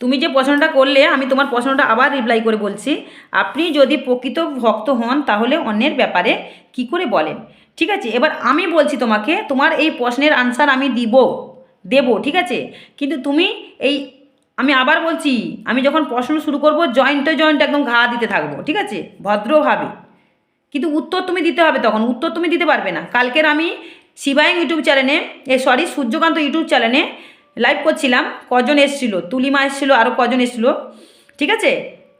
তুমি যে প্রশ্নটা করলে, আমি তোমার প্রশ্নটা আবার রিপ্লাই করে বলছি। আপনি যদি প্রকৃত ভক্ত হন, তাহলে অন্যের ব্যাপারে কি করে বলেন? ঠিক আছে? এবার আমি বলছি তোমাকে, তোমার এই প্রশ্নের আনসার আমি দিব, দেব, ঠিক আছে? কিন্তু তুমি এই, আমি আবার বলছি, আমি যখন প্রশ্ন শুরু করব জয়েন্টে জয়েন্ট একদম ঘা দিতে থাকব, ঠিক আছে? ভদ্রভাবে। কিন্তু উত্তর তুমি দিতে হবে তখন, উত্তর তুমি দিতে পারবে না। কালকের আমি শিবায়ং ইউটিউব চ্যানেলে এ সরি সূর্যকান্ত ইউটিউব চ্যানেলে লাইভ করছিলাম, কজন এসছিল, তুলিমা এসছিল আরও কজন এসছিল, ঠিক আছে?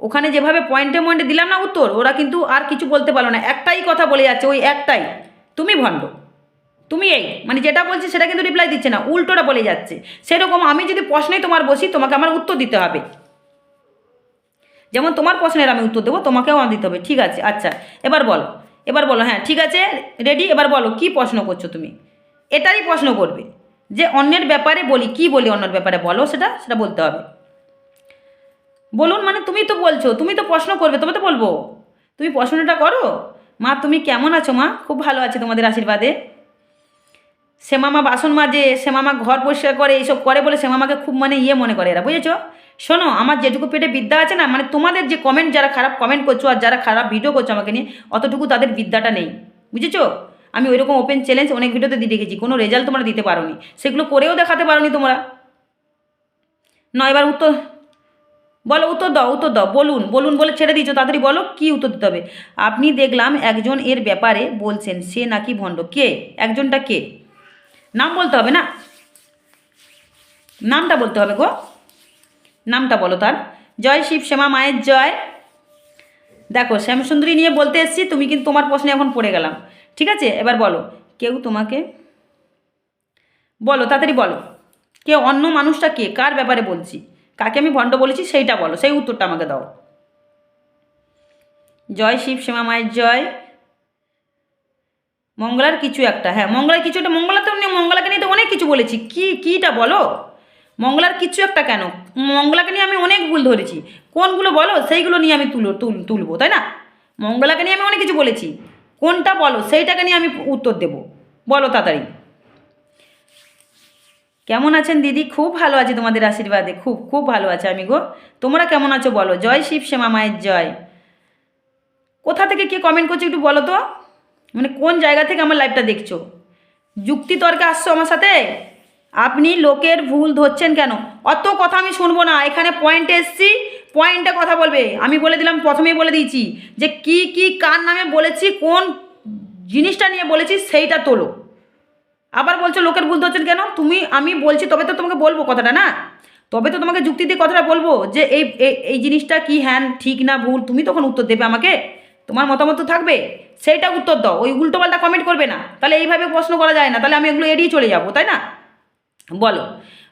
ওখানে যেভাবে পয়েন্টে পয়েন্টে দিলাম না উত্তর, ওরা কিন্তু আর কিছু বলতে পারল না। একটাই কথা বলে যাচ্ছে, ওই একটাই, তুমি ভণ্ড, তুমি এই মানে যেটা বলছি সেটা কিন্তু রিপ্লাই দিচ্ছে না, উল্টোটা বলে যাচ্ছে। সেরকম আমি যদি প্রশ্নেই তোমার বসি, তোমাকে আমার উত্তর দিতে হবে। যেমন তোমার প্রশ্নের আমি উত্তর দেবো, তোমাকেও আমার দিতে হবে, ঠিক আছে আচ্ছা এবার বলো এবার বলো হ্যাঁ ঠিক আছে রেডি এবার বলো, কি প্রশ্ন করছ তুমি? এটারই প্রশ্ন করবে। যে অন্যের ব্যাপারে বলি, কি বলি অন্যের ব্যাপারে বলো সেটা সেটা বলতে হবে। বলুন মানে তুমি তো বলছো, তুমি তো প্রশ্ন করবে, তবে তো বলব। তুমি প্রশ্নটা করো। মা, তুমি কেমন আছো মা? খুব ভালো আছে তোমাদের আশীর্বাদে। শ্যামামা বাসন মাজে, শ্যামামা ঘর পরিষ্কার করে, এইসব করে বলে শ্যামামাকে খুব মানে ইয়ে মনে করে এরা, বুঝেছ? শোনো, আমার যেটুকু পেটে বিদ্যা আছে না মানে তোমাদের যে কমেন্ট যারা খারাপ কমেন্ট করছ আর যারা খারাপ ভিডিও করছ আমাকে নিয়ে, অতটুকু তাদের বিদ্যাটা নেই, বুঝেছ? আমি ওইরকম ওপেন চ্যালেঞ্জ অনেক ভিডিওতে দিয়ে রেখেছি কোনো রেজাল্ট তোমরা দিতে পারোনি। সেগুলো করেও দেখাতে পারোনি তোমরা। নয় এবার উত্তর, বলো, উত্তর দাও উত্তর দাও, বলুন বলুন বলে ছেড়ে দিয়েছ, তাড়াতাড়ি বলো, কি উত্তর দিতে হবে? আপনি দেখলাম একজন এর ব্যাপারে বলছেন, সে নাকি ভণ্ড। কে? একজনটা কে? নাম বলতে হবে না? নামটা বলতে হবে গো। নামটা বলো তার। জয় শিব শ্যামা, মায়ের জয়। দেখো, শ্যামসুন্দরী নিয়ে বলতে এসেছি, তুমি কিন্তু তোমার প্রশ্নে এখন পড়ে গেলাম। ঠিক আছে? এবার বলো। কেউ তোমাকে? বলো, তাড়াতাড়ি বলো। কে অন্য মানুষটা কে? কার ব্যাপারে বলছি? কাকে আমি ভণ্ড বলেছি সেইটা বলো, সেই উত্তরটা আমাকে দাও। জয় শিব, শ্যামা মায়ের জয়। মঙ্গলার কিছু একটা হ্যাঁ মঙ্গলার কিছু একটা, মঙ্গলা তো মঙ্গলাকে নিয়ে তো অনেক কিছু বলেছি। কি, কীটা বলো? মঙ্গলার কিছু একটা কেন? মঙ্গলাকে নিয়ে আমি অনেক ভুল ধরেছি। কোনগুলো বলো? সেইগুলো নিয়ে আমি তুলো, তুল, তুলবো, তাই না? মঙ্গলাকে নিয়ে আমি অনেক কিছু বলেছি। কোনটা বলো? সেইটাকে নিয়ে আমি উত্তর দেব। বলো তাড়াতাড়ি। কেমন আছেন দিদি? খুব ভালো আছে তোমাদের আশীর্বাদে। খুব খুব ভালো আছে আমি গো। তোমরা কেমন আছো বলো? জয় শিব শ্যামা মায়ের জয়। কোথা থেকে কে কমেন্ট করছ একটু বলো তো। মানে কোন জায়গা থেকে আমার লাইভটা দেখছ? যুক্তি তর্কে আসছো আমার সাথে? আপনি লোকের ভুল ধরছেন কেন? অত কথা আমি শুনব না। এখানে পয়েন্টে এসছি। পয়েন্টে কথা বলবে। আমি বলে দিলাম, প্রথমেই বলে দিয়েছি যে কি কি, কার নামে বলেছি, কোন জিনিসটা নিয়ে বলেছি, সেইটা তোলো। আবার বলছো, লোকের ভুল ধরছেন কেন? তুমি, আমি বলছি, তবে তো তোমাকে বলব কথাটা, না? তবে তো তোমাকে যুক্তি দিয়ে কথাটা বলব যে এই, এই- এই জিনিসটা কি, হ্যান, ঠিক না ভুল, তুমি তখন উত্তর দেবে আমাকে। তোমার মতামত তো থাকবে সেইটা উত্তর দাও। ওই উল্টোপাল্টা কমেন্ট করবে না। তাহলে এইভাবে প্রশ্ন করা যায় না। তাহলে আমি এগুলো এড়িয়ে চলে যাব, তাই না? বলো।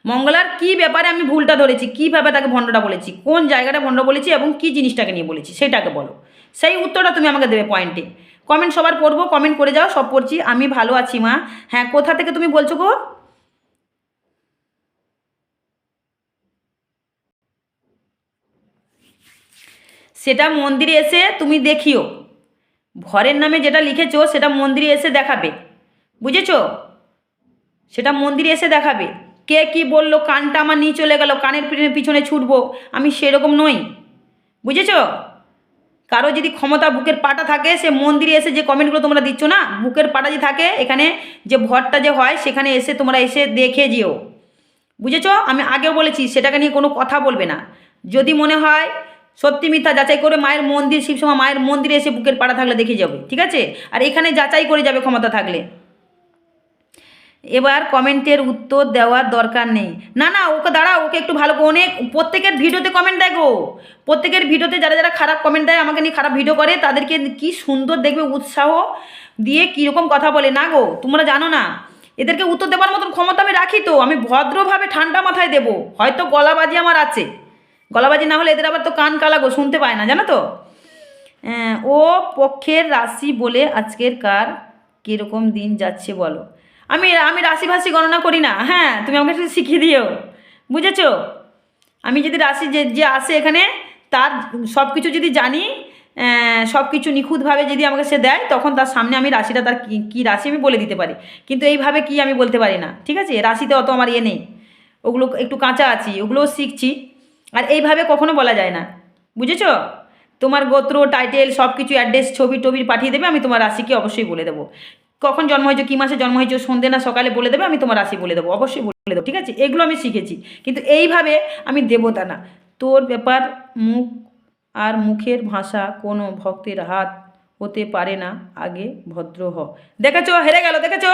মঙ্গলার কি ব্যাপারে আমি ভুলটা ধরেছি কীভাবে তাকে ভণ্ডটা বলেছি, কোন জায়গাটা ভণ্ড বলেছি এবং কি জিনিসটাকে নিয়ে বলেছি, সেটাকে বলো। সেই উত্তরটা তুমি আমাকে দেবে পয়েন্টে কমেন্ট সবার পড়ব কমেন্ট করে যাও, সব পড়ছি। আমি ভালো আছি, মা। হ্যাঁ কোথা থেকে তুমি বলছো গো? সেটা মন্দিরে এসে তুমি দেখিও। ঘরের নামে যেটা লিখেছো, সেটা মন্দিরে এসে দেখাবে। বুঝেছ? সেটা মন্দিরে এসে দেখাবে। কে কি বলল, কানটা আমার নিয়ে চলে গেল, কানের পিছনে পিছনে ছুটবো, আমি সেরকম নই। বুঝেছ? কারও যদি ক্ষমতা বুকের পাটা থাকে, সে মন্দিরে এসে যে কমেন্টগুলো তোমরা দিচ্ছ না, বুকের পাটা যে থাকে, এখানে যে ভরটা যে হয়, সেখানে এসে তোমরা এসে দেখে যেও। বুঝেছ? আমি আগেও বলেছি, সেটাকে নিয়ে কোনো কথা বলবে না। যদি মনে হয় সত্যি মিথ্যা, যাচাই করে মায়ের মন্দির শিবসমা মায়ের মন্দিরে এসে বুকের পাড়া থাকলে দেখে যাবে, ঠিক আছে? আর এখানে যাচাই করে যাবে ক্ষমতা থাকলে। এবার কমেন্টের উত্তর দেওয়ার দরকার নেই। না না, ওকে দাঁড়া, ওকে একটু ভালো অনেক, প্রত্যেকের ভিডিওতে কমেন্ট দেয় গো। প্রত্যেকের ভিডিওতে যারা যারা খারাপ কমেন্ট দেয়, আমাকে নিয়ে খারাপ ভিডিও করে, তাদেরকে কি সুন্দর দেখবে উৎসাহ দিয়ে কীরকম কথা বলে। না গো, তোমরা জানো না, এদেরকে উত্তর দেওয়ার মতন ক্ষমতা আমি রাখি তো, আমি ভদ্রভাবে ঠান্ডা মাথায় দেবো। হয়তো গলাবাজি আমার আছে। গলাবাজি না হলে এদের আবার তো কান কালা গো, শুনতে পায় না, জানো তো? ও পক্ষের রাশি বলে আজকের কার কীরকম দিন যাচ্ছে বলো। আমি আমি রাশি ভাষি গণনা করি না। হ্যাঁ তুমি আমাকে একটু শিখিয়ে দিও। বুঝেছ? আমি যদি রাশি যে যে আসে এখানে, তার সব কিছু যদি জানি সব কিছু নিখুঁতভাবে যদি আমাকে সে দেয়, তখন তার সামনে আমি রাশিটা তার কী কী রাশি আমি বলে দিতে পারি। কিন্তু এইভাবে কি আমি বলতে পারি না, ঠিক আছে? রাশিতে অত আমার ইয়ে নেই। ওগুলো একটু কাঁচা আছি, ওগুলোও শিখছি। আর এইভাবে কখনো বলা যায় না। বুঝেছ? তোমার গোত্র টাইটেল সব কিছু অ্যাড্রেস ছবি টবি পাঠিয়ে দেবে, আমি তোমার রাশিকে অবশ্যই বলে দেবো। কখন জন্ম হয়েছে, কী মাসে জন্ম হয়েছে, সন্ধে না সকালে বলে দেবে, আমি তোমার রাশি বলে দেবো, অবশ্যই বলে দেবো, ঠিক আছে? এগুলো আমি শিখেছি। কিন্তু এইভাবে আমি দেবতা না। তোর ব্যাপার মুখ আর মুখের ভাষা কোনো ভক্তের হাত হতে পারে না, আগে ভদ্র হ। দেখেছ? হেরে গেল, দেখেছ?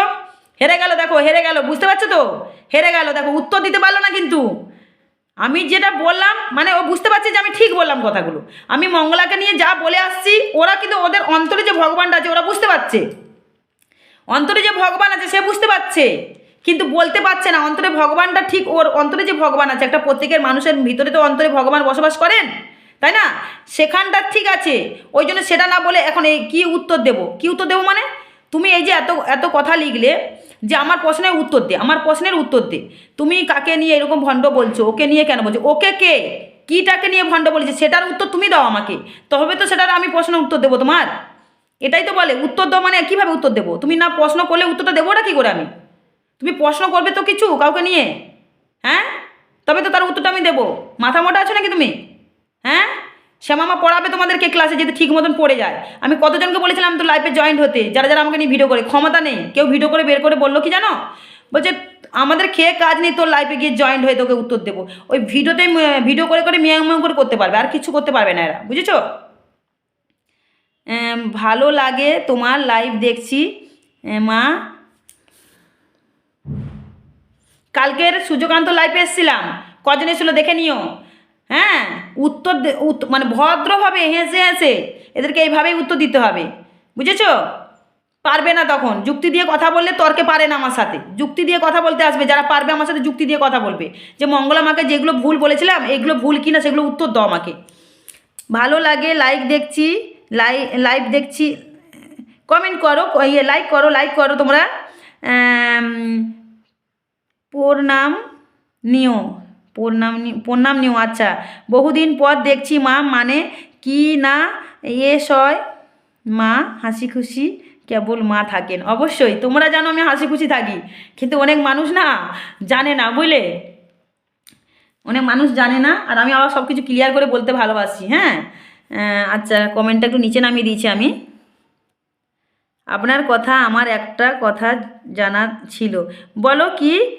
হেরে গেল, দেখো, হেরে গেল, বুঝতে পারছ তো? হেরে গেল, দেখো, উত্তর দিতে পারল না কিন্তু। আমি যেটা বললাম মানে ও বুঝতে পারছে যে আমি ঠিক বললাম কথাগুলো। আমি মঙ্গলাকে নিয়ে যা বলে আসছি, ওরা কিন্তু ওদের অন্তরে যে ভগবানটা আছে, ওরা বুঝতে পারছে। অন্তরে যে ভগবান আছে সে বুঝতে পারছে। কিন্তু বলতে পারছে না, অন্তরে ভগবানটা ঠিক ওর অন্তরে যে ভগবান আছে, একটা প্রত্যেকের মানুষের ভিতরে তো অন্তরে ভগবান বসবাস করেন, তাই না? সেখানটা ঠিক আছে, ওই জন্য সেটা না বলে এখন এই কী উত্তর দেব? কী উত্তর দেবো মানে? তুমি এই যে এত এত কথা লিখলে যে আমার প্রশ্নের উত্তর দে, আমার প্রশ্নের উত্তর দে। তুমি কাকে নিয়ে এরকম ভণ্ড বলছো? ওকে নিয়ে কেন বলছো? ওকে কে? কীটাকে নিয়ে ভণ্ড বলেছে? সেটার উত্তর তুমি দাও আমাকে। তবে তো সেটার আমি প্রশ্নের উত্তর দেবো তোমার। এটাই তো বলে, উত্তর দাও মানে কীভাবে উত্তর দেবো? তুমি না প্রশ্ন করলে উত্তরটা দেবোটা কী করে আমি? তুমি প্রশ্ন করবে তো কিছু কাউকে নিয়ে হ্যাঁ? তবে তো তার উত্তরটা আমি দেবো। মাথা মোটা আছো নাকি তুমি? হ্যাঁ? শ্যামামা পড়াবে তোমাদেরকে ক্লাসে যদি ঠিক মতন পড়ে যায়। আমি কতজনকে বলেছিলাম তো লাইফে জয়েন্ট হতে? যারা যারা আমাকে নিয়ে ভিডিও করে, ক্ষমতা নেই। কেউ ভিডিও করে বের করে বলল কি জানো? বলছে, আমাদের খেয়ে কাজ নেই, তোর লাইফে গিয়ে জয়েন্ট হয়ে তোকে উত্তর দেবো। ওই ভিডিওতে ভিডিও করে করে মেয়ে মেয়ে করে করতে পারবে, আর কিছু করতে পারবে না এরা, বুঝেছ? ভালো লাগে তোমার লাইভ দেখছি। মা। কালকের সূর্যকান্ত লাইভ এসেছিলাম। কজন এসেছিল দেখে নিও। হ্যাঁ উত্তর মানে ভদ্রভাবে হেসে হেসে এদেরকে এইভাবেই উত্তর দিতে হবে। বুঝেছ? পারবে না তখন। যুক্তি দিয়ে কথা বললে তর্কে পারে না আমার সাথে। যুক্তি দিয়ে কথা বলতে আসবে। যারা পারবে আমার সাথে যুক্তি দিয়ে কথা বলবে। যে মঙ্গলা মাকে যেগুলো ভুল বলেছিলাম, এগুলো ভুল কিনা সেগুলো উত্তর দাও আমাকে। ভালো লাগে লাইক দেখছি। লাই লাইভ দেখছি। কমেন্ট করো ইয়ে লাইক করো লাইক করো তোমরা। প্রণাম নিও, প্রণাম প্রণাম নিও আচ্ছা। বহুদিন পর দেখছি মা মানে কি না এ সয় মা, হাসি খুশি কেবল মা থাকেন। অবশ্যই, তোমরা জানো আমি হাসি খুশি থাকি। কিন্তু অনেক মানুষ না জানে না, বুঝলে? অনেক মানুষ জানে না, আর আমি আবার সব কিছু ক্লিয়ার করে বলতে ভালোবাসি হ্যাঁ? আচ্ছা কমেন্টটা একটু নিচে নামিয়ে দিয়েছি আমি। আপনার কথা, আমার একটা কথা জানা ছিল। বলো কি?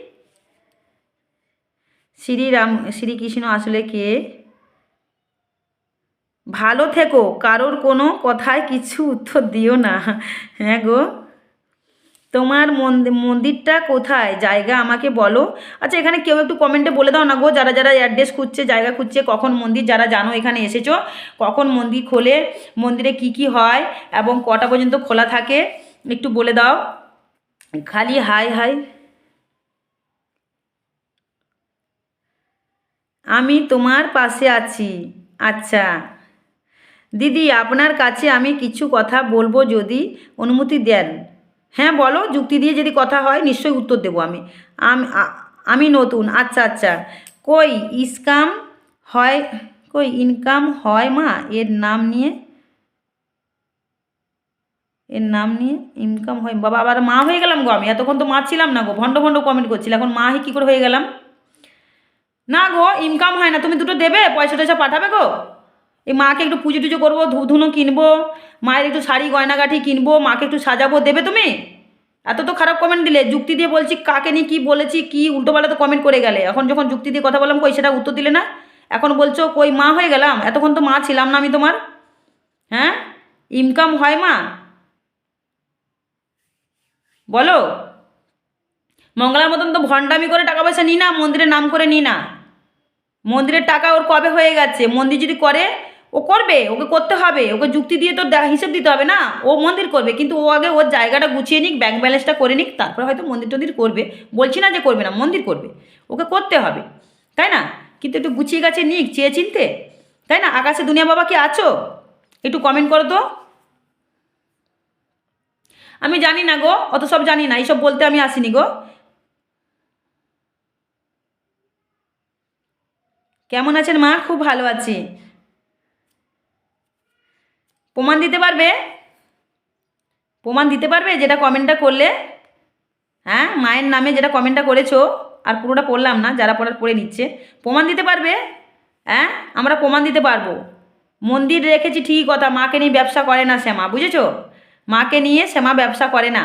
শ্রীরাম শ্রীকৃষ্ণ আসলে কে? ভালো থেকো, কারোর কোনো কথায় কিছু উত্তর দিও না। হ্যাঁ গো। তোমার মন্দিরটা কোথায়? জায়গা আমাকে বলো। আচ্ছা এখানে কেউ একটু কমেন্টে বলে দাও না গো, যারা যারা অ্যাড্রেস খুঁজছে, জায়গা খুঁজছে, কখন মন্দির, যারা জানো এখানে এসেছ, কখন মন্দির খোলে, মন্দিরে কি কি হয়, এবং কটা পর্যন্ত খোলা থাকে, একটু বলে দাও। খালি হাই হাই। আমি তোমার পাশে আছি। আচ্ছা। দিদি, আপনার কাছে আমি কিছু কথা বলব যদি অনুমতি দেন। হ্যাঁ বলো, যুক্তি দিয়ে যদি কথা হয়, নিশ্চয়ই উত্তর দেবো আমি। আমি নতুন আচ্ছা আচ্ছা। কই, ইসকাম হয়, কই, ইনকাম হয় মা? এর নাম নিয়ে? এর নাম নিয়ে? ইনকাম হয়, বাবা, আবার মা হয়ে গেলাম গো আমি। এতক্ষণ তো মা ছিলাম না গো, ভণ্ড ভণ্ড কমেন্ট করছিল। এখন মা কী করে হয়ে গেলাম? না গো, ইনকাম হয় না। তুমি দুটো দেবে? পয়সা টয়সা পাঠাবে গো? এই মাকে একটু পুজো টুজো করব, ধু ধুনো কিনবো, মায়ের একটু শাড়ি, গয়নাগাঠি কিনবো, মাকে একটু সাজাবো, দেবে তুমি? এত তো খারাপ কমেন্ট দিলে। যুক্তি দিয়ে বলছি, কাকে নিয়ে কী বলেছি, কী উল্টোপাল্টা তো কমেন্ট করে গেলে। এখন যখন যুক্তি দিয়ে কথা বললাম, কই সেটা উত্তর দিলে না? এখন বলছো, কই মা হয়ে গেলাম? এতক্ষণ তো মা ছিলাম না আমি তোমার। হ্যাঁ? ইনকাম হয় মা? বলো। মঙ্গলার মতন তো ভণ্ডামি করে টাকা পয়সা নিই না, মন্দিরের নাম করে নিই না। মন্দিরের টাকা ওর কবে হয়ে গেছে? মন্দির যদি করে ও করবে, ওকে করতে হবে, ওকে যুক্তি দিয়ে তো হিসেব দিতে হবে না। ও মন্দির করবে, কিন্তু ও আগে ওর জায়গাটা গুছিয়ে নিক ব্যাংক ব্যালেন্সটা করে নিক, তারপরে হয়তো মন্দির টন্দির করবে। বলছি না যে করবে না, মন্দির করবে। ওকে করতে হবে, তাই না? কিন্তু একটু গুছিয়ে গাছে নিক, চেয়ে চিনতে, তাই না? আকাশে দুনিয়া বাবা কি আছো? একটু কমেন্ট করো তো। আমি জানি না গো, অত সব জানি না, এইসব বলতে আমি আসিনি গো। কেমন আছেন মা? খুব ভালো আছি। প্রমাণ দিতে পারবে? প্রমাণ দিতে পারবে যেটা কমেন্টটা করলে? হ্যাঁ মায়ের নামে যেটা কমেন্টটা করেছ, আর পুরোটা পড়লাম না, যারা পড়ার পড়ে নিচ্ছে। প্রমাণ দিতে পারবে? হ্যাঁ আমরা প্রমাণ দিতে পারব। মন্দির রেখেছি ঠিকই কথা, মাকে নিয়ে ব্যবসা করে না শ্যামা, বুঝেছ? মাকে নিয়ে শ্যামা ব্যবসা করে না।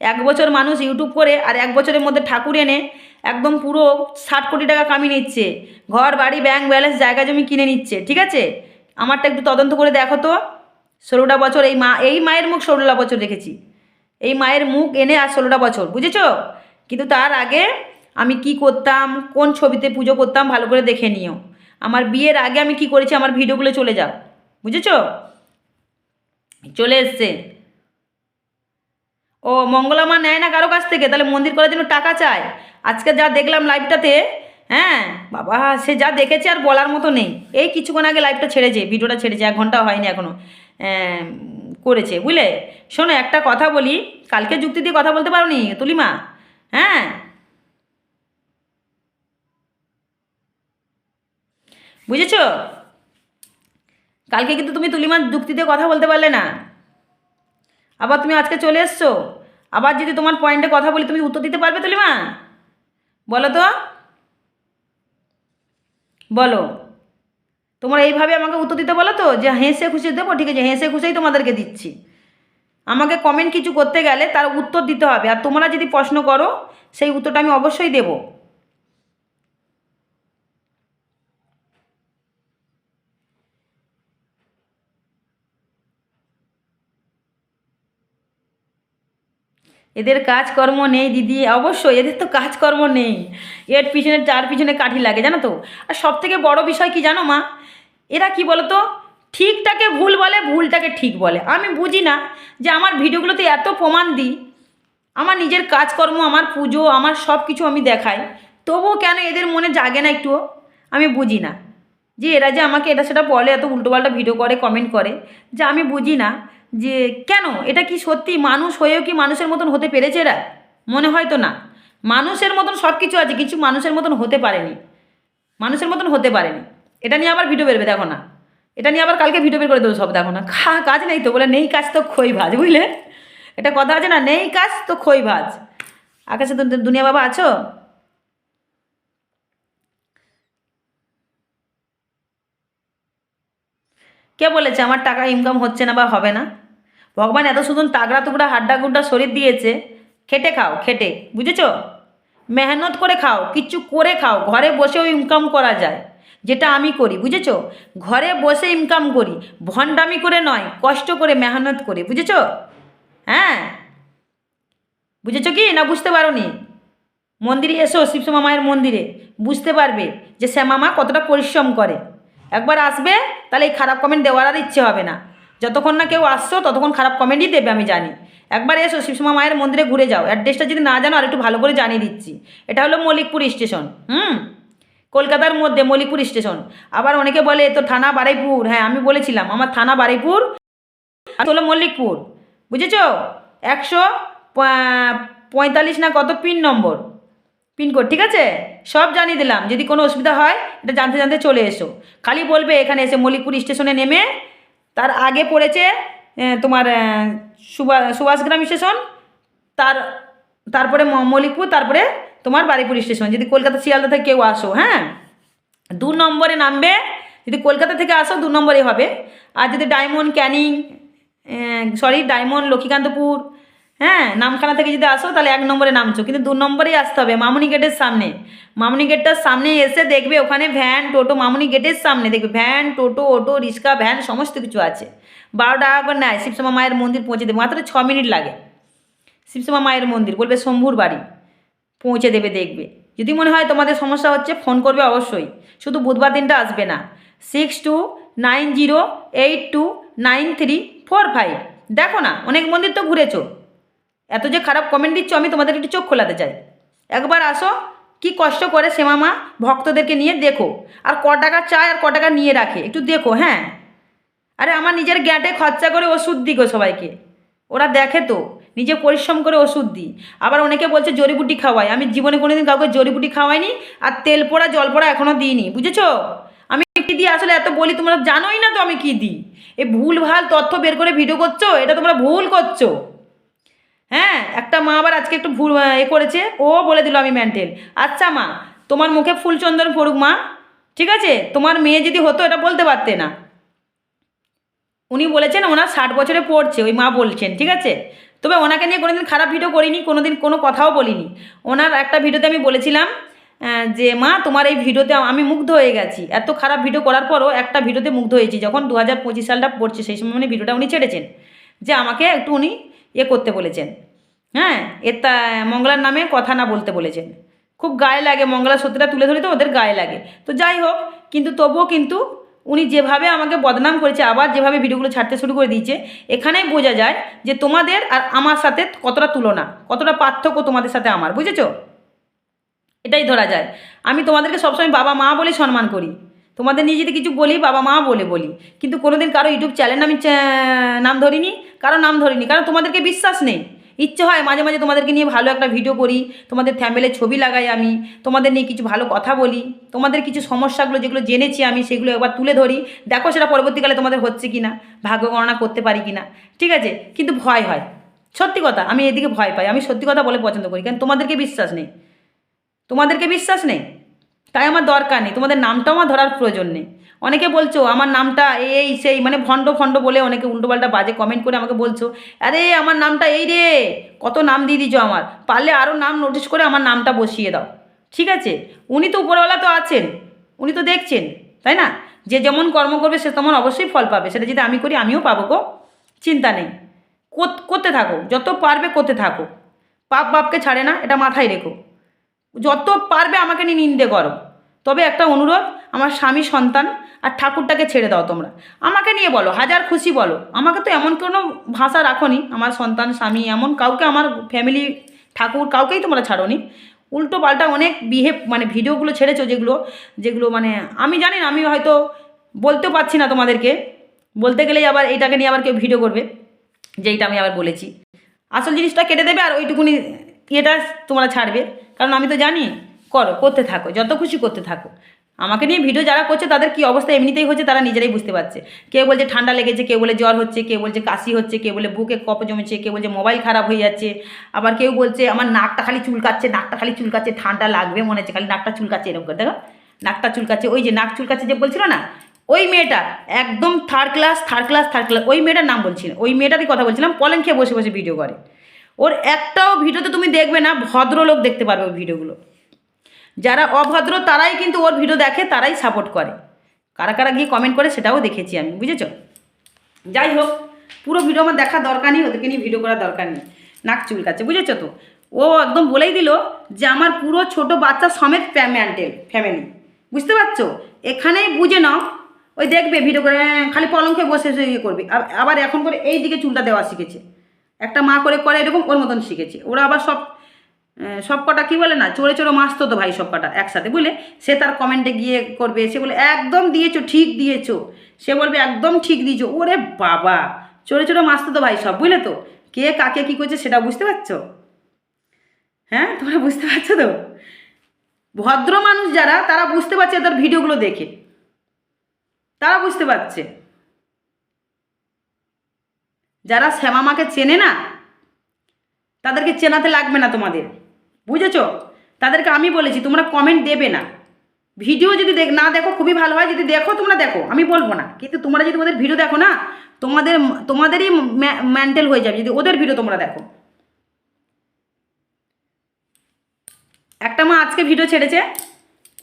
এক বছর মানুষ ইউটিউব করে, আর এক বছরের মধ্যে ঠাকুর এনে একদম পুরো ষাট কোটি টাকা কামিয়ে নিচ্ছে। ঘর, বাড়ি ব্যাংক ব্যালেন্স জায়গা, জমি কিনে নিচ্ছে, ঠিক আছে? আমারটা একটু তদন্ত করে দেখো তো। ষোলোটা বছর, এই মা, এই মায়ের মুখ ষোলোটা বছর রেখেছি এই মায়ের মুখ এনে আর ষোলোটা বছর, বুঝেছ? কিন্তু তার আগে আমি কি করতাম, কোন ছবিতে পুজো করতাম ভালো করে দেখে নিও। আমার বিয়ের আগে আমি কি করেছি, আমার ভিডিওগুলো চলে যাও, বুঝেছ? চলে এসছে। ও, মঙ্গলামা নেয় না কারও কাছ থেকে, তাহলে মন্দির করার জন্য টাকা চায়। আজকে যা দেখলাম লাইভটাতে হ্যাঁ বাবা, সে যা দেখেছে আর বলার মতো নেই। এই কিছুক্ষণ আগে লাইভটা ছেড়েছে, ভিডিওটা ছেড়েছে, এক ঘণ্টা হয়নি এখনও করেছে। বুঝলে? শোনো, একটা কথা বলি। কালকে যুক্তি দিয়ে কথা বলতে পারো নি তুলিমা? হ্যাঁ? বুঝেছ? কালকে কিন্তু তুমি তুলিমার যুক্তি দিয়ে কথা বলতে পারলে না। আবার তুমি আজকে চলে এসছো। আবার যদি তোমার পয়েন্টে কথা বলি, তুমি উত্তর দিতে পারবে তুলিমা? বলো তো? বলো। তোমরা এইভাবে আমাকে উত্তর দিতে বলো তো যে হেসে খুশি দেবো, ঠিক আছে হেসে খুশেই তোমাদেরকে দিচ্ছি। আমাকে কমেন্ট কিছু করতে গেলে তার উত্তর দিতে হবে। আর তোমরা যদি প্রশ্ন করো, সেই উত্তরটা আমি অবশ্যই দেবো। এদের কাজকর্ম নেই, দিদি। অবশ্যই, এদের তো কাজকর্ম নেই। এর পিছনে চার পিছনে কাঠি লাগে, জানো তো? আর সব থেকে বড় বিষয় কি জানো মা? এরা কি বলো তো ঠিকটাকে ভুল বলে, ভুলটাকে ঠিক বলে। আমি বুঝি না যে আমার ভিডিওগুলোতে এত প্রমাণ দিই। আমার নিজের কাজকর্ম, আমার পুজো, আমার সব কিছু আমি দেখাই। তবুও কেন এদের মনে জাগে না একটুও? আমি বুঝি না। যে এরা যে আমাকে এটা সেটা বলে, এত উল্টোপাল্টা ভিডিও করে কমেন্ট করে, যে আমি বুঝি না। যে কেন? এটা কি সত্যি মানুষ হয়েও কি মানুষের মতন হতে পেরেছে এরা? মনে হয় তো না। মানুষের মতন সব কিছু আছে, কিছু মানুষের মতন হতে পারেনি। মানুষের মতন হতে পারেনি। এটা নিয়ে আবার ভিডিও বেরবে, দেখো না। এটা নিয়ে আবার কালকে ভিডিও বের করে দেবো সব, দেখো না। খা, কাজ নেই তো, বলে নেই কাজ তো খই ভাজ, বুঝলে? এটা কথা আছে না? নেই কাজ তো খই ভাজ। আকাশে দুনিয়া বাবা আছো? কে বলেছে আমার টাকা ইনকাম হচ্ছে না বা হবে না? ভগবান এত সুন্দর তাগড়া টুকরা হাড্ডা গুড্ডা শরীর দিয়েছে। খেটে খাও, খেটে, বুঝেছ? মেহনত করে খাও কিচ্ছু করে খাও, ঘরে বসেও ইনকাম করা যায়, যেটা আমি করি, বুঝেছ? ঘরে বসে ইনকাম করি, ভণ্ডামি করে নয়, কষ্ট করে মেহনত করে, বুঝেছ? হ্যাঁ? বুঝেছ কি? না বুঝতে পারো নি মন্দিরে এসো শিবশ্যামা মায়ের মন্দিরে, বুঝতে পারবে যে শ্যামা মা কতটা পরিশ্রম করে। একবার আসবে, তাহলে এই খারাপ কমেন্ট দেওয়ার আর ইচ্ছে হবে না। যতক্ষণ না কেউ আসছো, ততক্ষণ খারাপ কমেন্টই দেবে, আমি জানি। একবার এসো শিবশ্যামা মায়ের মন্দিরে ঘুরে যাও। অ্যাড্রেসটা যদি না জানো, আর একটু ভালো করে জানিয়ে দিচ্ছি। এটা হলো মল্লিকপুর স্টেশন হুম? কলকাতার মধ্যে মল্লিকপুর স্টেশন আবার অনেকে বলে তো থানা বারুইপুর? হ্যাঁ আমি বলেছিলাম, আমার থানা বারুইপুর। হলো মল্লিকপুর বুঝেছ? একশো পঁয়তাল্লিশ না কত, পিন নম্বর। পিনকোড ঠিক আছে? সব জানিয়ে দিলাম। যদি কোনো অসুবিধা হয়, এটা জানতে জানতে চলে এসো। খালি বলবে, এখানে এসে মল্লিকপুর স্টেশনে নেমে তার আগে পড়েছে তোমার সুভাষ সুভা সুভাষগ্রাম স্টেশন, তার, তারপরে মল্লিকপুর তারপরে তোমার বারিপুর স্টেশন। যদি কলকাতা শিয়ালদা থেকে কেউ আসো হ্যাঁ? দু নম্বরে নামবে, যদি কলকাতা থেকে আসো, দু নম্বরে হবে। আর যদি Diamond Canning sorry Diamond, Lakshmikantapur হ্যাঁ নামখানা থেকে যদি আসো তাহলে এক নম্বরে নামছো, কিন্তু দু নম্বরেই আসতে হবে মামুনি গেটের সামনে। মামুনি গেটটার সামনে এসে দেখবে ওখানে ভ্যান, টোটো, মামুনি গেটের সামনে দেখবে van, toto, auto, rickshaw, van, সমস্ত কিছু আছে। বারো টাকা করে নেয় শিবসমা মায়ের মন্দির পৌঁছে দেবে, মাত্র ছ মিনিট লাগে। শিবশ্যামা মায়ের মন্দির, বলবে শম্ভুর বাড়ি, পৌঁছে দেবে, দেখবে। যদি মনে হয় তোমাদের সমস্যা হচ্ছে, ফোন করবে অবশ্যই। শুধু বুধবার দিনটা আসবে না। Six two nine zero eight two nine three four five দেখো না, অনেক মন্দির তো ঘুরেছো। এত যে খারাপ কমেন্ট দিচ্ছ, আমি তোমাদের একটু চোখ খোলাতে চাই। একবার আসো, কি কষ্ট করে শ্যামামা ভক্তদেরকে নিয়ে দেখো। আর ক টাকা চায় আর ক টাকা নিয়ে রাখে, একটু দেখো হ্যাঁ? আরে আমার নিজের গ্যাটে খরচা করে ওষুধ দিই গো সবাইকে। ওরা দেখে তো, নিজে পরিশ্রম করে ওষুধ দিই। আবার অনেকে বলছে জড়িবুটি খাওয়াই। আমি জীবনে কোনোদিন কাউকে জড়িবুটি খাওয়াইনি, আর তেল পোড়া, জল পোড়া এখনও দিইনি, বুঝেছ? আমি কী দিই আসলে এত বলি, তোমরা জানোই না তো আমি কী দিই। এই ভুল ভালো তথ্য বের করে ভিডিও করছ, এটা তোমরা ভুল করছ। হ্যাঁ একটা মা আবার আজকে একটু ভুল এ করেছে। ও বলে দিল আমি মেন্টেল। আচ্ছা মা, তোমার মুখে ফুলচন্দন পড়ুক মা, ঠিক আছে? তোমার মেয়ে যদি হতো, এটা বলতে পারতে না। উনি বলেছেন, ওনার ষাট বছরে পড়ছে, ওই মা বলছেন, ঠিক আছে? তবে ওনাকে নিয়ে কোনোদিন খারাপ ভিডিও করিনি, কোনোদিন কোনো কথাও বলিনি। ওনার একটা ভিডিওতে আমি বলেছিলাম যে মা, তোমার এই ভিডিওতে আমি মুগ্ধ হয়ে গেছি। এত খারাপ ভিডিও করার পরও একটা ভিডিওতে মুগ্ধ হয়েছি। যখন দু হাজার পঁচিশ সালটা পড়ছে, সেই সময় উনি ভিডিওটা উনি ছেড়েছেন। যে আমাকে একটু উনি ইয়ে করতে বলেছেন। হ্যাঁ এর তা মঙ্গলার নামে কথা না বলতে বলেছেন। খুব গায়ে লাগে মঙ্গলার সত্যিটা তুলে ধরি তো ওদের গায়ে লাগে। তো যাই হোক, কিন্তু তবুও কিন্তু উনি যেভাবে আমাকে বদনাম করেছে, আবার যেভাবে ভিডিওগুলো ছাড়তে শুরু করে দিয়েছে, এখানেই বোঝা যায় যে তোমাদের আর আমার সাথে কতটা তুলনা, কতটা পার্থক্য তোমাদের সাথে আমার, বুঝেছ? এটাই ধরা যায়। আমি তোমাদেরকে সবসময় বাবা মা বলে সম্মান করি। তোমাদের নিয়ে যদি কিছু বলি, বাবা মা বলে বলি। কিন্তু কোনোদিন কারও ইউটিউব চ্যানেল আমি নাম ধরিনি, কারও নাম ধরিনি, কারণ তোমাদেরকে বিশ্বাস নেই। ইচ্ছে হয় মাঝে মাঝে তোমাদেরকে নিয়ে ভালো একটা ভিডিও করি, তোমাদের ফ্যামিলির ছবি লাগাই আমি, তোমাদের নিয়ে কিছু ভালো কথা বলি, তোমাদের কিছু সমস্যাগুলো যেগুলো জেনেছি আমি, সেগুলো একবার তুলে ধরি, দেখো সেটা পরবর্তীকালে তোমাদের হচ্ছে কি না ভাগ্য গণনা করতে পারি কি না ঠিক আছে? কিন্তু ভয় হয়। সত্যি কথা, আমি এদিকে ভয় পাই, আমি সত্যি কথা বলে পছন্দ করি, কারণ তোমাদেরকে বিশ্বাস নেই। তোমাদেরকে বিশ্বাস নেই? তাই আমার দরকার নেই। তোমাদের নামটাও আমার ধরার প্রয়োজন নেই। অনেকে বলছো, আমার নামটা এই সেই মানে ভণ্ড ফণ্ড বলে অনেকে উল্টোপাল্টা বাজে কমেন্ট করে আমাকে বলছো, আরে, আমার নামটা এই রে, কত নাম দিয়ে দিছো আমার। পারলে আরও নাম নোটিশ করে আমার নামটা বসিয়ে দাও। ঠিক আছে? উনি তো উপরওয়ালা তো আছেন, উনি তো দেখছেন, তাই না? যে যেমন কর্ম করবে, সে তেমন অবশ্যই ফল পাবে। সেটা যদি আমি করি, আমিও পাবো গো। চিন্তা নেই। করতে থাকো। যত পারবে করতে থাকো। পাপ বাপকে ছাড়ে না, এটা মাথায় রেখো। যত পারবে আমাকে নিয়ে নিন্দে করো। তবে একটা অনুরোধ, আমার স্বামী সন্তান আর ঠাকুরটাকে ছেড়ে দাও তোমরা। আমাকে নিয়ে বলো, হাজার খুশি বলো। আমাকে তো এমন কোনো ভাষা রাখোনি, আমার সন্তান, স্বামী এমন কাউকে আমার ফ্যামিলি ঠাকুর কাউকেই তোমরা ছাড়োনি। উল্টো পাল্টা অনেক বিহেভ মানে ভিডিওগুলো ছেড়েছো যেগুলো যেগুলো মানে আমি জানি না, আমি হয়তো বলতেও পারছি না তোমাদেরকে। বলতে গেলেই আবার এইটাকে নিয়ে আবার কেউ ভিডিও করবে, যেইটা আমি আবার বলেছি। আসল জিনিসটা কেটে দেবে আর ওইটুকুনি ইয়েটা তোমরা ছাড়বে। কারণ আমি তো জানি, করো, করতে থাকো, যত খুশি করতে থাকো। আমাকে নিয়ে ভিডিও যারা করছে, তাদের কি অবস্থা এমনিতেই হচ্ছে তারা নিজেরাই বুঝতে পারছে। কেউ বলছে ঠান্ডা লেগেছে, কেউ বলে জ্বর হচ্ছে, কেউ বলছে কাশি হচ্ছে, কেউ বলে বুকে কপ জমেছে, কেউ বলছে মোবাইল খারাপ হয়ে যাচ্ছে। আবার কেউ বলছে, আমার নাকটা খালি চুলকাচ্ছে, নাকটা খালি চুলকাচ্ছে, ঠান্ডা লাগবে মনে হচ্ছে, খালি নাকটা চুলকাচ্ছে, এরকম করে। দেখো, নাকটা চুলকাচ্ছে, ওই যে নাক চুলকাচ্ছে যে বলছিল না, ওই মেয়েটা একদম third class third class third class ওই মেয়েটার নাম বলছি ওই মেয়েটারই কথা বলছিলাম পলেন খেয়ে বসে বসে ভিডিও করে। ওর একটাও ভিডিওতে তুমি দেখবে না ভদ্রলোক দেখতে পারবে ভিডিওগুলো। যারা অভদ্র তারাই কিন্তু ওর ভিডিও দেখে তারাই সাপোর্ট করে। কারা কারা গিয়ে কমেন্ট করে সেটাও দেখেছি আমি বুঝেছ? যাই হোক পুরো ভিডিও আমার দেখার দরকার নেই ওদেরকে নিয়ে ভিডিও করার দরকার নেই। নাক চুলকাচ্ছে বুঝেছ তো? ও একদম বলেই দিল যে আমার পুরো ছোট বাচ্চা সমেত প্যামেন্টেল ফ্যামিলি বুঝতে পারছ? এখানেই বুঝে নাও ওই দেখবে ভিডিও করে হ্যাঁ, খালি পলঙ্কে বসে ইয়ে করবে। আবার এখন করে এই দিকে চুলটা দেওয়া শিখেছে। একটা মা করে করে এরকম ওর মতন শিখেছে। ওরা আবার সব সব কটা কী বলে না, চোরে চোরে মাসতো তো ভাই সব কটা একসাথে, বুঝলে? সে তার কমেন্টে গিয়ে করবে, সে বলে, একদম দিয়েছ, ঠিক দিয়েছ। সে বলবে, একদম ঠিক দিয়েছ। ওরে বাবা, চোরে চোরে মাসতো তো ভাই সব, বুঝলে তো? কে কাকে কী করছে সেটা বুঝতে পারছ? হ্যাঁ তোমরা বুঝতে পারছ তো? ভদ্র মানুষ যারা, তারা বুঝতে পারছে তার ভিডিওগুলো দেখে। তারা বুঝতে পারছে। যারা শ্যামা মাকে চেনে না, তাদেরকে চেনাতে লাগবে না তোমাদের। বুঝেছ? তাদেরকে আমি বলেছি, তোমরা কমেন্ট দেবে না। ভিডিও যদি দেখ না দেখো, খুবই ভালো হয়। যদি দেখো, তোমরা দেখো। আমি বলব না। কিন্তু তোমরা যদি ওদের ভিডিও দেখো না, তোমাদের তোমাদেরই মেন্টাল হয়ে যাবে। যদি ওদের ভিডিও তোমরা দেখো। একটা মা আজকে ভিডিও ছেড়েছে।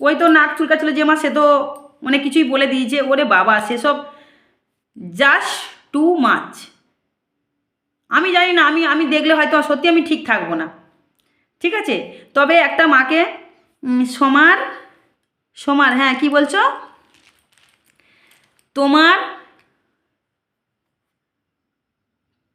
ওই তো নাক চুলকাচ্ছিল যে মা, সে তো মানে কিছুই বলে দিয়েছে। ওরে বাবা, সেসব জাস্ট টু মাছ আমি জানি না, আমি আমি দেখলে হয়তো সত্যি আমি ঠিক থাকব না। ঠিক আছে? তবে একটা মাকে সমার, সোমার হ্যাঁ কি বলছো? তোমার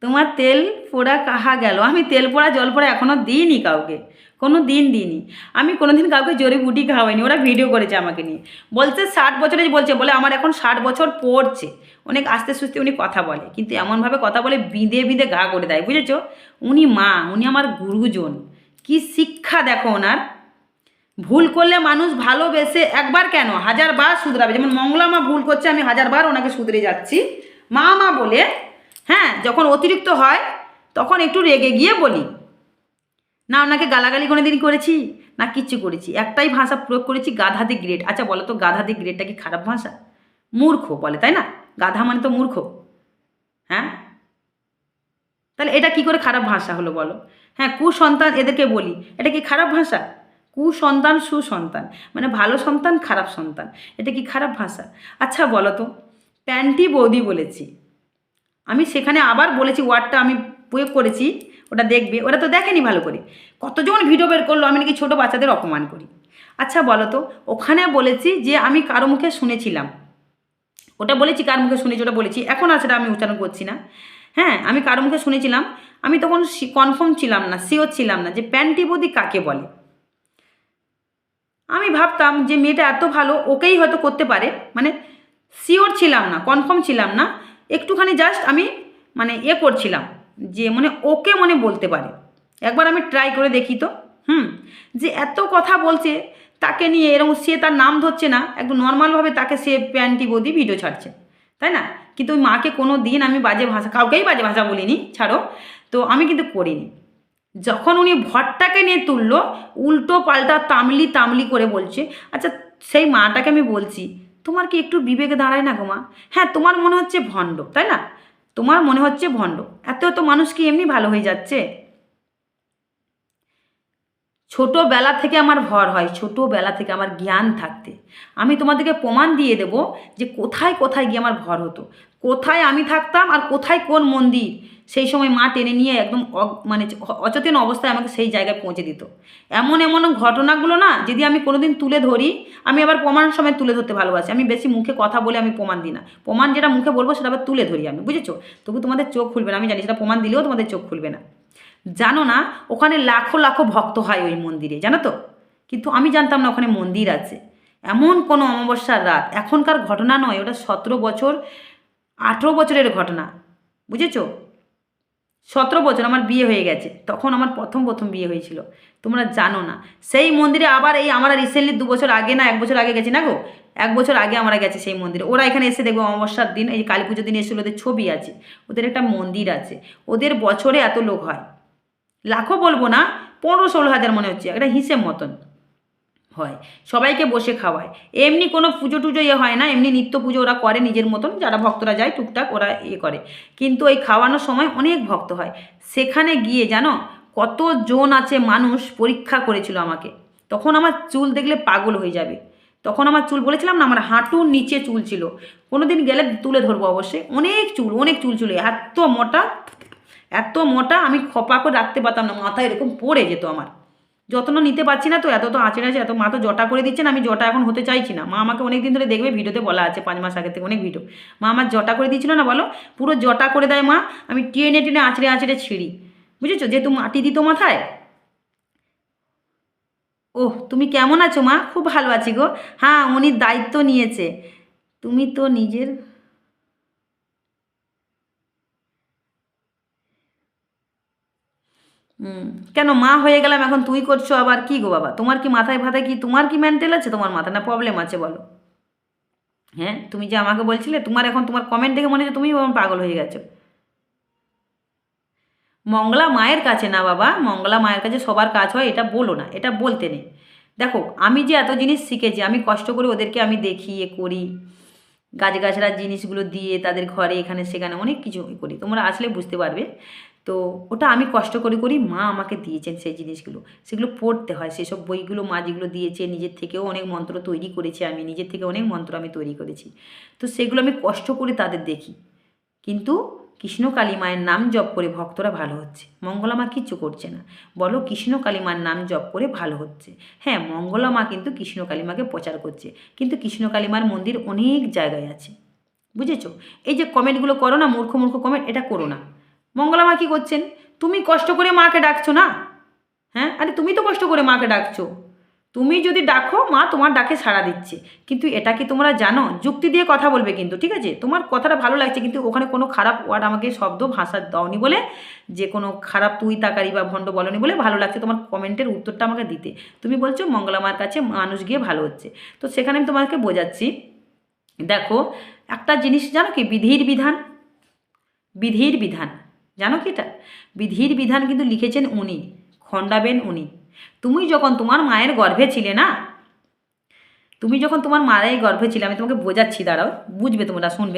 তোমার তেল পোড়া কাহা গেল? আমি তেল পোড়া, জল পোড়া এখনও দিইনি কাউকে। কোনো দিন দিইনি। আমি কোনো দিন কাউকে জোরে বুটি খাওয়াইনি, ওরা ভিডিও করেছে আমাকে নিয়ে। বলছে ষাট বছরে বলছে, বলে আমার এখন ষাট বছর পড়ছে। অনেক আস্তে সুস্তে উনি কথা বলে, কিন্তু এমনভাবে কথা বলে বিঁধে বিঁধে ঘা করে দেয়, বুঝেছ? উনি মা, উনি আমার গুরুজন। কি শিক্ষা দেখো ওনার। ভুল করলে মানুষ ভালোবেসে একবার কেন? হাজার বার শুধরাবে। যেমন মঙ্গলা মা ভুল করছে, আমি হাজার বার ওনাকে শুধরে যাচ্ছি। মা মা বলে হ্যাঁ যখন অতিরিক্ত হয়, তখন একটু রেগে গিয়ে বলি। না, ওনাকে গালাগালি কোনো দিন করেছি? না, কিচ্ছু করেছি। একটাই ভাষা প্রয়োগ করেছি, গাধাদি গ্রেড আচ্ছা বলো তো গাধাদি গ্রেডটা কি খারাপ ভাষা? মূর্খ বলে, তাই না? গাধা মানে তো মূর্খ। হ্যাঁ? তাহলে এটা কি করে খারাপ ভাষা হলো বলো? হ্যাঁ কুসন্তান এদেরকে বলি। এটা কি খারাপ ভাষা? কুসন্তান, সুসন্তান। মানে ভালো সন্তান, খারাপ সন্তান। এটা কি খারাপ ভাষা? আচ্ছা বলো তো প্যান্টি বৌদি বলেছি। আমি সেখানে আবার বলেছি ওয়ার্ডটা আমি প্রয়োগ করেছি। ওটা দেখবে ওরা তো দেখেনি ভালো করে। কতজন ভিডিও বের করল, আমি নাকি ছোটো বাচ্চাদের অপমান করি। আচ্ছা বলো তো, ওখানে বলেছি যে আমি কারও মুখে শুনেছিলাম। ওটা বলেছি কার মুখে শুনেছি, ওটা বলেছি। এখন আর সেটা আমি উচ্চারণ করছি না। হ্যাঁ আমি কারও মুখে শুনেছিলাম, আমি তখন কনফার্ম ছিলাম না শিওর ছিলাম না যে প্যান্টি বৌদি কাকে বলে। আমি ভাবতাম যে মেয়েটা এত ভালো, ওকেই হয়তো করতে পারে। মানে শিওর ছিলাম না কনফার্ম ছিলাম না। একটুখানি জাস্ট আমি মানে এ করছিলাম। যে মানে ওকে মনে বলতে পারে। একবার আমি ট্রাই করে দেখি তো, হুম, যে এত কথা বলছে, তাকে নিয়ে এরকম সে তার নাম ধরছে না, একদম নর্মালভাবে তাকে সে প্যান্টি বদি ভিডিও ছাড়ছে, তাই না? কিন্তু ওই মাকে কোনো দিন আমি বাজে ভাষা, কাউকেই বাজে ভাষা বলিনি, ছাড়ো, তো আমি কিন্তু করিনি। যখন উনি ভট্টাকে নিয়ে তুললো, উল্টো পাল্টা তামলি তামলি করে বলছে আচ্ছা সেই মাটাকে আমি বলছি, তোমার কি একটু বিবেকে দাঁড়ায় না গো মা? হ্যাঁ তোমার মনে হচ্ছে ভণ্ড, তাই না? তোমার মনে হচ্ছে ভণ্ড। এত এত মানুষ কি এমনি ভালো হয়ে যাচ্ছে? ছোটোবেলা থেকে আমার ভর হয়, ছোটোবেলা থেকে আমার জ্ঞান থাকতে। আমি তোমাদেরকে প্রমাণ দিয়ে দেব যে কোথায় কোথায় গিয়ে আমার ভর হতো। কোথায় আমি থাকতাম আর কোথায় কোন মন্দির? সেই সময় মা টেনে নিয়ে একদম মানে অচেতন অবস্থায় আমাকে সেই জায়গায় পৌঁছে দিত। এমন এমন ঘটনাগুলো না, যদি আমি কোনোদিন তুলে ধরি, আমি আবার প্রমাণ সময় তুলে ধরতে ভালোবাসি। আমি বেশি মুখে কথা বলে আমি প্রমাণ দিই না। প্রমাণ যেটা মুখে বলব সেটা আবার তুলে ধরি আমি, বুঝেছ? তবু তোমাদের চোখ খুলবে না, আমি জানি সেটা প্রমাণ দিলেও তোমাদের চোখ খুলবে না। জানো না, ওখানে লাখো লাখো ভক্ত হয় ওই মন্দিরে, জানো তো? কিন্তু আমি জানতাম না ওখানে মন্দির আছে। এমন কোনো অমাবস্যার রাত, এখনকার ঘটনা নয়, ওটা সতেরো বছর, আঠেরো বছরের ঘটনা, বুঝেছ? সতেরো বছর আমার বিয়ে হয়ে গেছে, তখন আমার প্রথম প্রথম বিয়ে হয়েছিল। তোমরা জানো না। সেই মন্দিরে আবার এই আমরা রিসেন্টলি দু বছর আগে না, এক বছর আগে গেছি না গো? এক বছর আগে আমরা গেছি সেই মন্দিরে। ওরা এখানে এসে দেখব অমাবস্যার দিন, এই কালী পুজোর দিন এসেছিল, ওদের ছবি আছে। ওদের একটা মন্দির আছে। ওদের বছরে এত লোক হয়। লাখো বলব না, পনেরো ষোলো হাজার মনে হচ্ছে, একটা হিসেব মতন। হয়। সবাইকে বসে খাওয়ায়। এমনি কোনো পুজো টুজো ইয়ে হয় না, এমনি নিত্য পুজো ওরা করে নিজের মতন, যারা ভক্তরা যায় টুকটাক ওরা ইয়ে করে। কিন্তু ওই খাওয়ানোর সময় অনেক ভক্ত হয়। সেখানে গিয়ে জানো কত জন আছে মানুষ পরীক্ষা করেছিল আমাকে। তখন আমার চুল দেখলে পাগল হয়ে যাবে। তখন আমার চুল বলেছিলাম না, আমার হাঁটুর নিচে চুল ছিল। কোনো দিন গেলে তুলে ধরবো অবশ্যই। অনেক চুল অনেক চুল ছিল। এত মোটা এত মোটা, আমি খপা করে রাখতে পারতাম না, মাথায় এরকম পড়ে যেত আমার। যত্ন নিতে পারছি না তো, এত তো আঁচড়ে আছে, এত মা তো জটা করে দিচ্ছেন আমি জটা এখন হতে চাইছি না। মা আমাকে অনেক দিন ধরে দেখবে, ভিডিওতে বলা আছে, পাঁচ মাস আগে থেকে অনেক ভিডিও মা আমার জটা করে দিচ্ছিল না বলো? পুরো জটা করে দেয় মা, আমি টেনে টেনে আঁচড়ে আঁচড়ে ছিঁড়ি। বুঝেছ? যেহেতু মাটি দিত মাথায়। ওহ, তুমি কেমন আছো মা? খুব ভালো আছি গো। হ্যাঁ উনি দায়িত্ব নিয়েছে। তুমি তো নিজের হুম। কেন মা হয়ে গেলাম, এখন তুই করছ আবার কি গো বাবা? তোমার কি মাথায় ফাথায় কি, তোমার কি মেন্টাল আছে? তোমার মাথা না প্রবলেম আছে বলো। হ্যাঁ তুমি যে আমাকে বলছিলে, তোমার এখন তোমার কমেন্ট দেখে মনে হচ্ছে তুমি পাগল হয়ে গেছো। মঙ্গলা মায়ের কাছে না বাবা, মঙ্গলা মায়ের কাছে সবার কাজ হয়, এটা বলো না, এটা বলতে নেই। দেখো, আমি যে এত জিনিস শিখেছি, আমি কষ্ট করে ওদেরকে আমি দেখি এ করি। গাছগাছড়া জিনিসগুলো দিয়ে তাদের ঘরে, এখানে, সেখানে অনেক কিছু করি। তোমরা আসলে বুঝতে পারবে তো ওটা আমি কষ্ট করে করি মা আমাকে দিয়েছেন সেই জিনিসগুলো। সেগুলো পড়তে হয়, সেসব বইগুলো মা যেগুলো দিয়েছে, নিজের থেকেও অনেক মন্ত্র তৈরি করেছি আমি, নিজের থেকে অনেক মন্ত্র আমি তৈরি করেছি। তো সেগুলো আমি কষ্ট করে তাদের দেখি। কিন্তু কৃষ্ণ কালী মায়ের নাম জপ করে ভক্তরা ভালো হচ্ছে। মঙ্গলা মা কিচ্ছু করছে না। বলো কৃষ্ণ কালী মার নাম জপ করে ভালো হচ্ছে। হ্যাঁ মঙ্গলা মা কিন্তু কৃষ্ণ কালী মাকে প্রচার করছে। কিন্তু কৃষ্ণ কালী মার মন্দির অনেক জায়গায় আছে। বুঝেছ? এই যে কমেন্টগুলো করো না, মূর্খ মূর্খ কমেন্ট এটা করো না। মঙ্গলা মা কী করছেন? তুমি কষ্ট করে মাকে ডাকছো না? হ্যাঁ? আরে তুমি তো কষ্ট করে মাকে ডাকছো। তুমি যদি ডাকো, মা তোমার ডাকে সাড়া দিচ্ছে। কিন্তু এটা কি তোমরা জানো? যুক্তি দিয়ে কথা বলবে কিন্তু, ঠিক আছে? তোমার কথাটা ভালো লাগছে, কিন্তু ওখানে কোনো খারাপ ওয়ার্ড আমাকে শব্দ, ভাষা দাওনি বলে, যে কোনো খারাপ তুই তাকারি বা ভণ্ড বলনি বলে ভালো লাগছে তোমার কমেন্টের উত্তরটা আমাকে দিতে। তুমি বলছো মঙ্গলা মার কাছে মানুষ গিয়ে ভালো হচ্ছে। তো সেখানে আমি তোমাকে বোঝাচ্ছি। দেখো, একটা জিনিস জানো কি? বিধির বিধান। বিধির বিধান। জানো কি এটা? বিধির বিধান কিন্তু লিখেছেন উনি, খণ্ডাবেন উনি। তুমি যখন তোমার মায়ের গর্ভে ছিলে না, তুমি যখন তোমার মায়ের গর্ভে ছিলে, আমি তোমাকে বোঝাচ্ছি, দাঁড়াও, বুঝবে তোমরা, শুনবে।